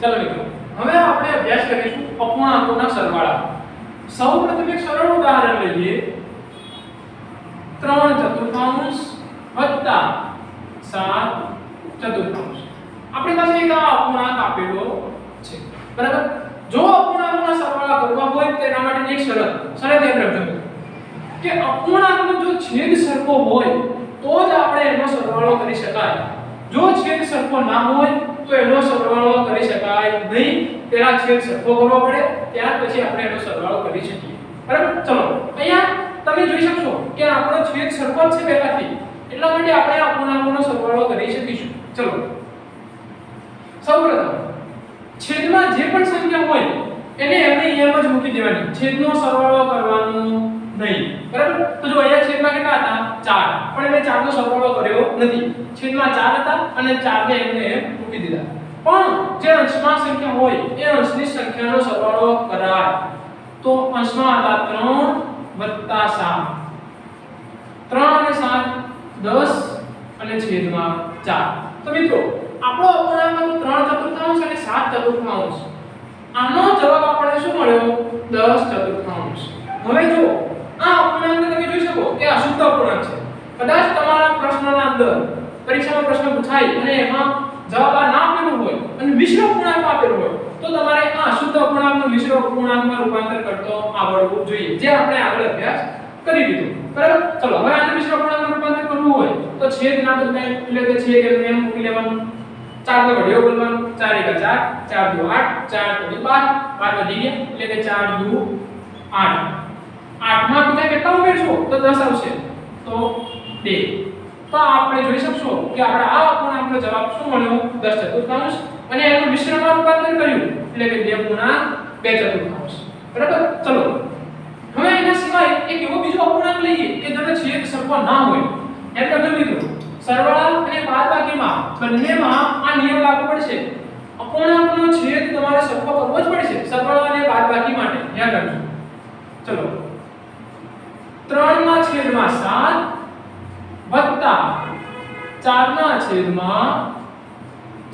ચાલો મિત્રો, હવે આપણે અભ્યાસ કરીશું અપૂર્ણાંકોના સરવાળા. સૌપ્રથમ એક સરળ ઉદાહરણ લઈએ. 3 ચતુર્થાંશ વત્તા 7 ચતુર્થાંશ. આપણી પાસે એક આ અપૂર્ણાંક આપેલો છે. બરાબર? જો અપૂર્ણાંકના સરવાળા કરવા હોય, તેના માટે એક શરત. શરત એમ રાખજો. કે અપૂર્ણાંકનો જો છેદ સરખો હોય, તો જ આપણે એનો સરવાળો કરી શકાય. જો છેદ સરખો ના હોય તો એનો સરવાળો કરી શકાય નહીં. તેના છેદ સરખો કરવો પડે, ત્યાર પછી આપણે એનો સરવાળો કરી શકીએ. બરાબર? ચલો, અહીંયા તમે જોઈ શકશો કે આપણો છેદ સરખો છે પહેલાથી. એટલા માટે આપણે આ પૂર્ણાંકોનો સરવાળો કરી શકીશું. ચલો. સૌપ્રથમ, છેદમાં જે પણ સંખ્યા હોય, એને એમને એમ જ મૂકી દેવાની. છેદનો સરવાળો કરવાનો. નહીં. બરાબર? તો જો અહીંયા છેદમાં કેટલા હતા? 4 પણ મેં 4 નો સરવાળો કર્યો નથી. છેદમાં 4 હતા અને 4 ને એમને એમ મૂકી દીધા. પણ જે અંશમાં સંખ્યા હોય, એ અંશની સંખ્યાનો સરવાળો કરાય. તો અંશમાં હતા 3 7 3 અને 7 10 અને છેદમાં 4 તો મિત્રો, આપણો અપૂર્ણાંક 3 ચતુર્થાંશ અને 7 ચતુર્થાંશ. આનો જવાબ આપણને શું મળ્યો? 10 ચતુર્થાંશ. હવે જો આ અપૂર્ણાંકને તમે જોઈ શકો કે અશુદ્ધ અપૂર્ણાંક છે. કદાચ તમારા પ્રશ્નના અંદર પરીક્ષામાં પ્રશ્ન પૂછાય અને એમાં જવાબ આ ના આપેલું હોય અને મિશ્ર અપૂર્ણાંક આપેલું હોય, તો તમારે આ અશુદ્ધ અપૂર્ણાંકનું મિશ્ર અપૂર્ણાંકમાં રૂપાંતર કરતો આવડવું જોઈએ, જે આપણે આગળ અભ્યાસ કરી લીધો. બરાબર? ચલો, હવે આને મિશ્ર અપૂર્ણાંકમાં રૂપાંતર કરવું હોય, તો છેદ ના બદલાય એટલે કે છેદ એમને એમ મૂકી લેવાનું. ચાર નો ઘડિયો બોલવાનો. ચાર એક 4 ચાર 2 આઠ, ચાર 2 બાર. 12 વધી ગયા એટલે કે 4 2 8 દસ આવશે તો બે. તો આપણે જોઈ શકશો કે આપણે આ અપૂર્ણાંકનો જવાબ શું મળ્યો? દસ ચતુર્થાંશ. અને એનું મિશ્રણમાં રૂપાંતર કર્યું. એટલે કે બે પૂર્ણાંક બે ચતુર્થાંશ. બરાબર? ચલો. હવે એના સિવાય એક એવો બીજો અપૂર્ણાંક લઈએ કે જેનો છેદ સરખો ના હોય. એટલે કે મિત્રો. સરવાળા અને બાદબાકીમાં બંનેમાં આ નિયમ લાગુ પડશે. અપૂર્ણાંકનો છેદ તમારે સરખો કરવો જ પડશે. સરવાળા અને બાદબાકી માટે. યાદ રાખજો. ચલો. 3 ના છેદમાં સાત વત્તા ચાર ના છેદમાં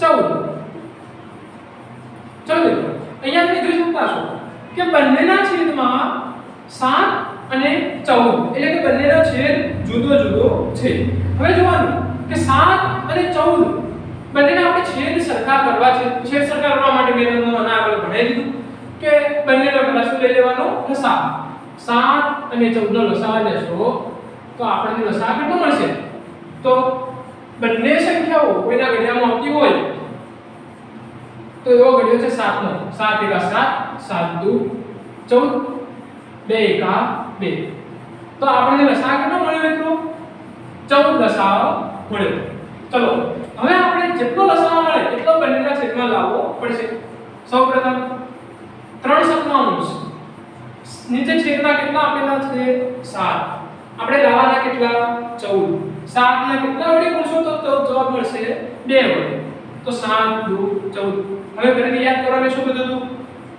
14 ચલો મિત્રો અહીંયા તમે જોઈ શકતા છો કે બંનેના છેદમાં સાત અને ચૌદ, એટલે કે બંનેનો છેદ જુદો જુદો છે. હવે જોવાનું કે સાત અને ચૌદ બંનેના આપણે છેદ સરખા કરવા છે. છેદ સરખા કરવા માટે મેં તમને આગળ ભણાવી દીધું કે બંનેનો પહેલા શું લઈ લેવાનો? લસા 7 અને ચૌદ નો લસાઅ લેશો તો આપણને લસા કેટલો મળશે? તો બંને સંખ્યાઓ કોઈના ઘડિયામાં આવતી હોય, તો એવો ઘડિયો છે 7 નો 7 એકા 7 7 દુ, ચૌદ, બે એકા બે. તો આપણને લસા કેટલો મળ્યો મિત્રો? ચૌદ લસાઅ મળ્યો. ચલો, હવે આપણે જેટલો લસાઅ મળે એટલો બંનેના છેદમાં લાવવો પડશે. સૌપ્રથમ 3 સપ્તમાંશ નીચે છેદમાં કેટલા આપેલા છે? 7 આપણે લાવવાના કેટલા? 14 7 ને કેટલા વડે ગુણશો? તો જવાબ મળશે 2 વડે. તો 7 2 14 હવે ફરીથી યાદ કરો મેં શું કીધું હતું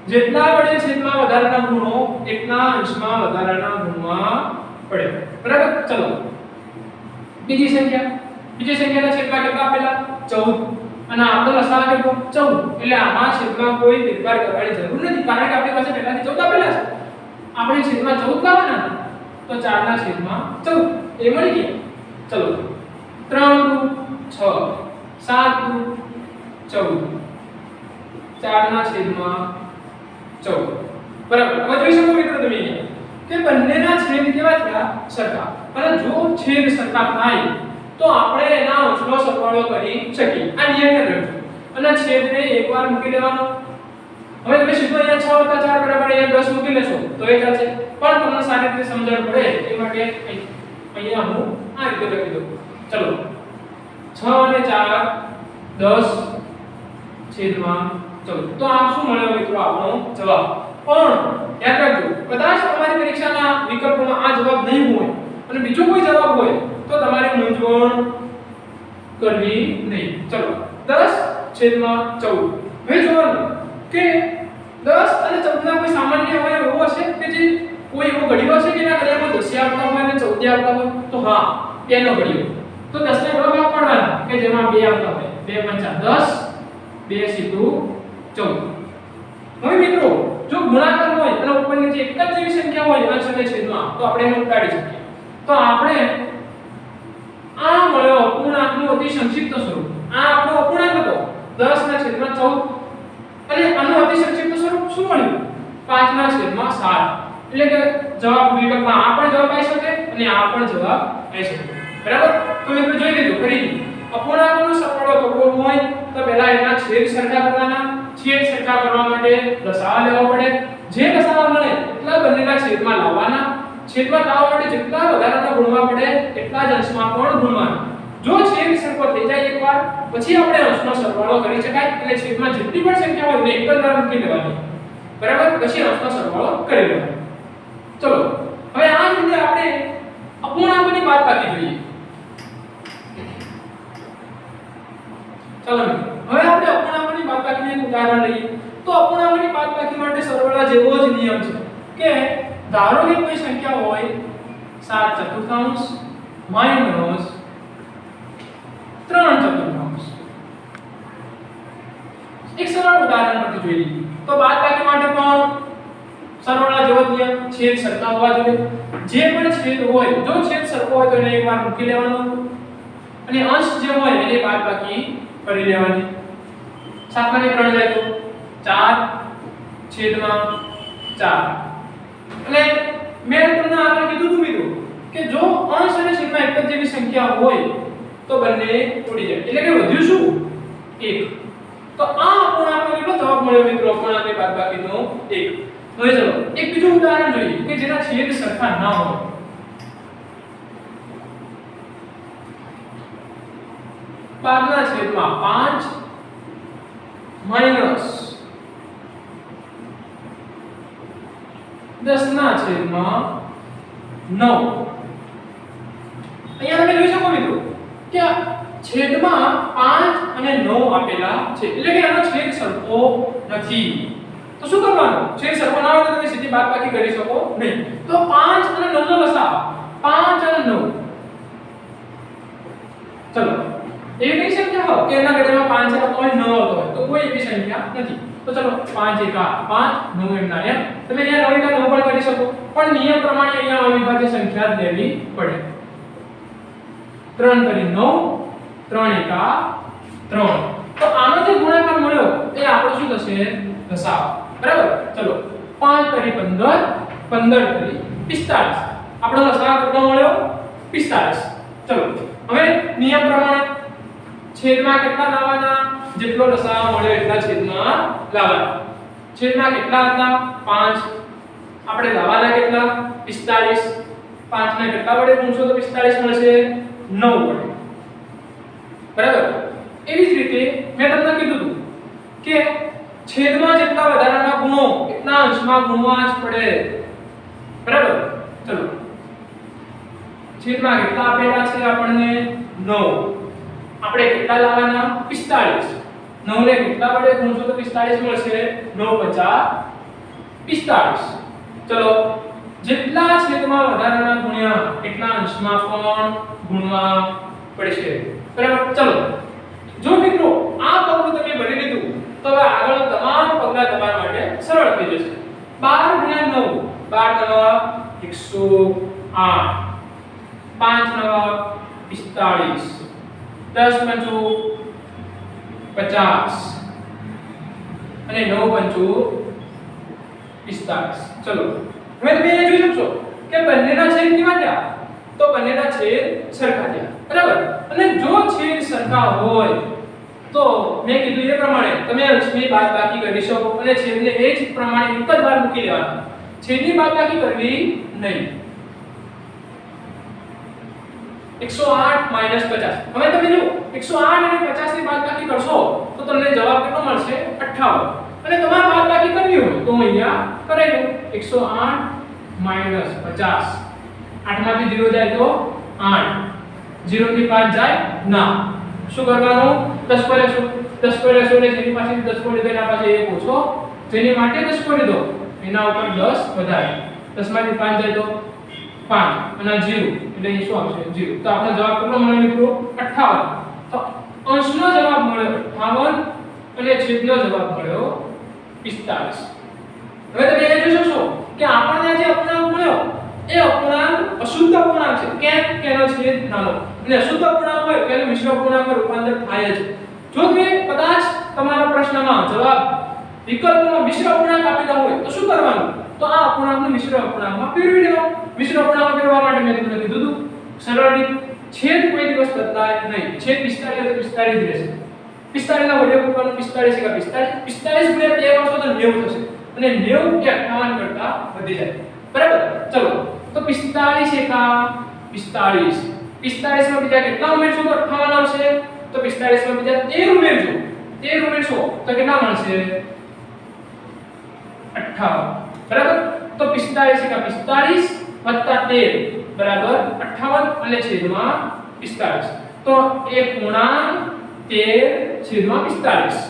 જેટલા વડે છેદમાં વધારાના ગુણો, એટલા અંશમાં વધારાના ગુણમાં પડે. બરાબર? ચલો. બીજી સંખ્યા. બીજી સંખ્યાના છેદમાં કેટલા આપેલા? 14 અને આપણો લસાઅ કેટલો? 14 એટલે આમાં છેદમાં કોઈ ફેરફાર કરવાની જરૂર નથી. કારણ કે આપણી પાસે પહેલાથી 14 આપેલા છે. આપણે છેદમાં 14 લાવવાના? તો 4 ના છેદમાં 14 એ મળી ગયા? ચલો. 3 દુ 6 7 દુ 14 4 ના છેદમાં 14 બરાબર. હવે જોઈ શકો મિત્રો તમે કે બંનેના છેદ કેવા થયા? સરખા. અને જો છેદ સરખા થાય, તો આપણે એના અંશનો સરવાળો કરી શકીએ. આ નિયમ યાદ અને છેદને એકવાર મૂકી દેવાનો. હવે તમે સીધો અહીંયા 6 વત્તા 4 બરાબર અહીંયા 10 મૂકી લેશો, તો એ ચાલશે પણ તમને સારી રીતે સમજણ પડે, એ માટે અહીં- અહીંયા હું આ રીતે લખી દઉં. ચલો. 6 અને 4 10 છેદમાં 14 તો આ શું મળ્યો મિત્રો? આપણો જવાબ. પણ યાદ રાખજો, કદાચ તમારી પરીક્ષાના વિકલ્પોમાં આ જવાબ નહીં હોય અને બીજો કોઈ જવાબ હોય, તો તમારે મૂંઝવણ કરવી નહીં. ચલો. 10 છેદમાં 14 હવે જોવાનું. કે 10 અને 14 ના કોઈ સામાન્ય અવયવ એવો હશે કે જે કોઈ એવો ઘડીયો હશે કે એના ઘડિયામાં 10 આવતા હોય અને 14 આવતા હોય? તો હા, તેનો ઘડિયો. તો 10 ને ભાગ પાડવાના કે જેમાં 2 આવતા હોય? 2 5 10 બે સીધું ચૌદ. હવે મિત્રો, જો ગુણાકાર હોય અને ઉપર નીચે એક જ જેવી સંખ્યા હોય અંશ અને છેદમાં, તો આપણે એને ઉટાડી શકીએ. તો આપણે આ મળ્યો અપૂર્ણાંકનું અતિ સંક્ષિપ્ત સ્વરૂપ આ આપણો અપૂર્ણાંક હતો 10 ના છેદમાં 14 અને આનું અતિ સંક્ષિપ્ત સ્વરૂપ શું મળ્યું 5 ના 7 એટલે કે જવાબ વિભાગમાં આ પણ જવાબ આવી શકે અને આ પણ જવાબ આવી શકે. બરાબર? તો મિત્રો જોઈ લીધું, ફરી. અપૂર્ણાંકનો સરવાળો કરવો હોય તો પહેલા એના છેદ સરખા કરવાના. છેદ સરખા કરવા માટે લસાઅ લેવા પડે. જે લસાઅ મળે એટલા બંનેના છેદમાં લાવવાના. છેદમાં લાવવા માટે જેટલા વધારાના ગુણવા પડે એટલા જ અંશમાં પણ ગુણવાના. જો છેદ સરખો થઈ જાય એકવાર, પછી આપણે અંશનો સરવાળો કરી શકાય. એટલે છેદમાં જેટલી પણ સંખ્યા હોય, એને એક જ વાર મૂકી દેવાની. બરાબર? પછી અંશનો સરવાળો કરી લેવાનો. ચલો, હવે આ જ રીતે આપણે અપૂર્ણાંકોની બાદબાકી જોઈએ. ચાલો હવે આપણે અપૂર્ણાંકોની બાદબાકીનું એક ઉદાહરણ લઈએ. તો અપૂર્ણાંકોની બાદબાકી માટે સરવાળા જેવો જ નિયમ છે કે ધારો કે કોઈ સંખ્યા હોય 7 ચતુર્થાંશ, માઇનસ 3 ચતુર્થાંશ. એક સરળ ઉદાહરણ પરથી જોઈ લઈએ. તો બાદબાકી માટે પણ સરવાળા જેવો જ નિયમ છેદ સરખા હોવા જોઈએ. જે પણ છેદ હોય, જો છેદ સરખો હોય તો એને એકવાર મૂકી લેવાનો. અને અંશ જે હોય, એને બાદબાકી કરી લેવાની. સાતમાને ત્રણ જાય તો ચાર છેદમાં ચાર. અને મેં તમને આગળ કીધું હતું મિત્રો, કે જો અંશ અને છેદમાં એક જ જેવી સંખ્યા હોય, તો બંને ઉડી જાય. એટલે કે વધ્યું શું? એક. તો આ અપૂર્ણાંકનો કેટલો જવાબ મળ્યો મિત્રો? અપૂર્ણાંકની બાદબાકીનો એક. હવે ચલો, એક બીજું ઉદાહરણ જોઈએ કે જેના છેદ સરખા ના હોય. બારના છેદમાં પાંચ માઇનસ દસ ના છેદમાં નવ. અહીંયા તમે જોઈ શકો મિત્રો કે છેદમાં પાંચ અને નવ આપેલા છે. એટલે કે આનો છેદ સરખો નથી. તો શું કરવાનું? છેદ સરખો તો તમે સીધી બાદબાકી કરી શકો નહીં. તો પાંચ અને નવ નો લસાઅ. પાંચ અને નવ. ચલો. એવી સંખ્યા હોય કે એના ગણ્યામાં પાંચ આવતો હોય નવ આવતો હોય. તો કોઈ એવી સંખ્યા નથી. તો ચલો, પાંચ એકા પાંચ, નવ એમના એમ. તમે અહીંયા નવ એકા નવ પણ કરી શકો. પણ નિયમ પ્રમાણે અહીંયા અવિભાજ્ય સંખ્યા લેવી પડે. ત્રણ તરી નવ, ત્રણ એકા ત્રણ. તો આનો જે ગુણાકાર મળ્યો, એ આપણો શું થશે? દશાવ બરાબર? ચલો. પાંચ તરી પંદર પંદર તરી પિસ્તાળીસ. આપણો દશાવ કેટલો મળ્યો. પિસ્તાળીસ. ચલો. હવે નિયમ પ્રમાણે છેદમાં કેટલા લાવવાના? જેટલો લસાઅ મળ્યો એટલા છેદમાં લાવવાના. છેદમાં કેટલા હતા? 5 આપણે લાવવાના કેટલા? 45 5 ને કેટલા વડે ગુણશો તો 45 મળશે? 9 વડે. બરાબર? એવી જ રીતે મેં તમને કીધું હતું કે છેદમાં જેટલા વધારાના ગુણો, એટલા અંશમાં ગુણવા જ પડે. બરાબર? ચલો. છેદમાં કેટલા આપેલા છે આપણને? 9 આપણે કેટલા લાવવાના? 45 9 ને કેટલા વડે ગુણશો તો 45 મળશે? 9 50 45 ચલો. જેટલા છેદમાં વધારાના ગુણ્યા, એટલા અંશમાં પણ ગુણવા પડશે. બરાબર? ચલો. જો મિત્રો, આ પગલું તમે ભરી તો હવે આગળ તમામ પગલા તમારા માટે સરળ થઈ જશે. 12 ગુણ્યા 9 12 નવા 108 5 નવા 45 દસ પંચુ, પચાસ. અને નવ પંચુ, પિસ્તાળીસ. ચલો. હવે તમે અહીંયા જોઈ શકશો કે બંનેના છેદ કેવા થયા? તો બંનેના છેદ સરખા થયા. બરાબર? અને જો છેદ સરખા હોય તો મેં કીધું એ પ્રમાણે તમે અંશની બાદબાકી કરી શકો અને છેદને એ જ પ્રમાણે એક જ વાર મૂકી દેવાના છેદની બાદબાકી કરવી નહીં. 108 માઇનસ 50 હવે તમે જો 108 અને 50 ની બાદબાકી કરશો તો તમને જવાબ કેટલો મળશે? 58 અને તમારે બાદબાકી કરવી હોય તો અહીંયા કરી લો 108 માઇનસ 50 8 માંથી 0 જાય તો 8 0 થી 5 જાય ના. શું કરવાનું? 10 પર લેશો 10 પર લેશો ને જેની પાસે 10 કોડી એના પાસે 1 ઓછો. જેની માટે 10 કોડી દો એના ઉપર 10 વધારે. 10 માંથી 5 જાય તો 5 અને 0 એટલે અહીં શું આવશે? 0 તો આપણો જવાબ કેટલો મળ્યો મિત્રો? 58 તો અંશનો જવાબ મળ્યો 58 અને છેદનો જવાબ મળ્યો 45 હવે તમે એ જોશો કે આપણને જે અપૂર્ણાંક મળ્યો એ અપૂર્ણાંક અશુદ્ધ અપૂર્ણાંક છે. કેમ? કે એનો છેદ નાનો. અને અશુદ્ધ અપૂર્ણાંક હોય તો એનું મિશ્ર અપૂર્ણાંકમાં રૂપાંતર થાય જ. જો કે કદાચ તમારા પ્રશ્નમાં જવાબ વિકલ્પનો મિશ્ર અપૂર્ણાંક આપેલા હોય, તો શું કરવાનું? તો આ અપૂર્ણાંકને મિશ્ર અપૂર્ણાંકમાં ફેરવી દેવો મિશ્ર અપૂર્ણાંકમાં ફેરવવા માટે મેં તમને કીધું હતું, સરળ રીત, છેદ કોઈ દિવસ બદલાય નહીં. છેદ 45 તો 45 જ રહેશે. 45 ના વડે મૂકવાનું 45 એકા 45 45 ગુણ્યા 2 કરશો તો 90 થશે. અને 90 કે 58 કરતા વધી જાય. બરાબર? ચલો. તો 45 એકા 45 45 માં બીજા કેટલા ઉમેરશો તો 58 આવશે? તો 45 માં બીજા 13 ઉમેરજો. 13 ઉમેરશો તો કેટલા મળશે? 58 બરાબર? તો 45 એકા 45 વત્તા 13 બરાબર? 58 અને છેદમાં 45 તો એક પૂર્ણાંક 13 છેદમાં 45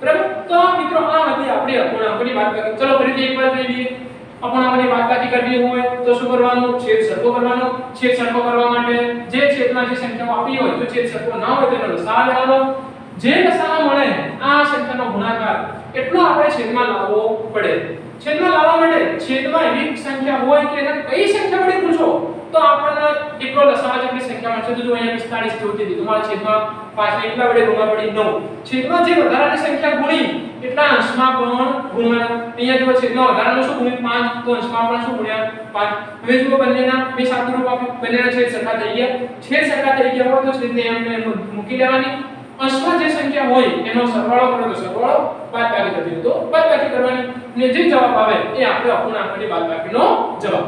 બરાબર? તો મિત્રો આ હતી આપણી અપૂર્ણાંકોની કરી ચલો ફરીથી એકવાર જોઈ લઈએ અપૂર્ણાંકોની બાદબાકી કરવી હોય તો શું કરવાનું? છેદ સરખો કરવાનો. છેદ સરખો કરવા માટે જે છેદમાં જે સંખ્યાઓ આપી હોય, જો છેદ સરખો ના હોય તેનો લસાઅ લેવાનો. જે લસાઅ મળે, આ સંખ્યાનો ગુણાકાર એટલો આપણે છેદમાં લાવવો પડે. છેદમાં લાવવા માટે છેદમાં એવી સંખ્યા હોય કે એને કઈ સંખ્યા વડે પૂછો, તો આપણને એટલો લસાઅ જેટલી સંખ્યા મળશે. તો જો અહીંયા 45 જોતી હતી તમારા છેદમાં 5 એટલા વડે ગુણવા પડી 9 છેદમાં જે વધારાની સંખ્યા ગુણી એટલા અંશમાં પણ ગુણ્યા? અહીંયા જો છેદમાં વધારાનો શું ગુણ્યા? 5 તો અંશમાં પણ શું ગુણ્યા? 5 હવે જો બંનેના બે સાદું રૂપ આપ્યું બંનેના છેદ સરખા થઈ ગયા. છેદ સરખા થઈ ગયા હોય તો છેદને એમ એમ મૂકી દેવાની. અંશમાં જે સંખ્યા હોય એનો સરવાળો કરો તો સરવાળો બાદબાકી હોય તો બાદબાકી કરવાની. અને જે જવાબ આવે એ આપણે અપૂર્ણાંકની બાદબાકીનો જવાબ.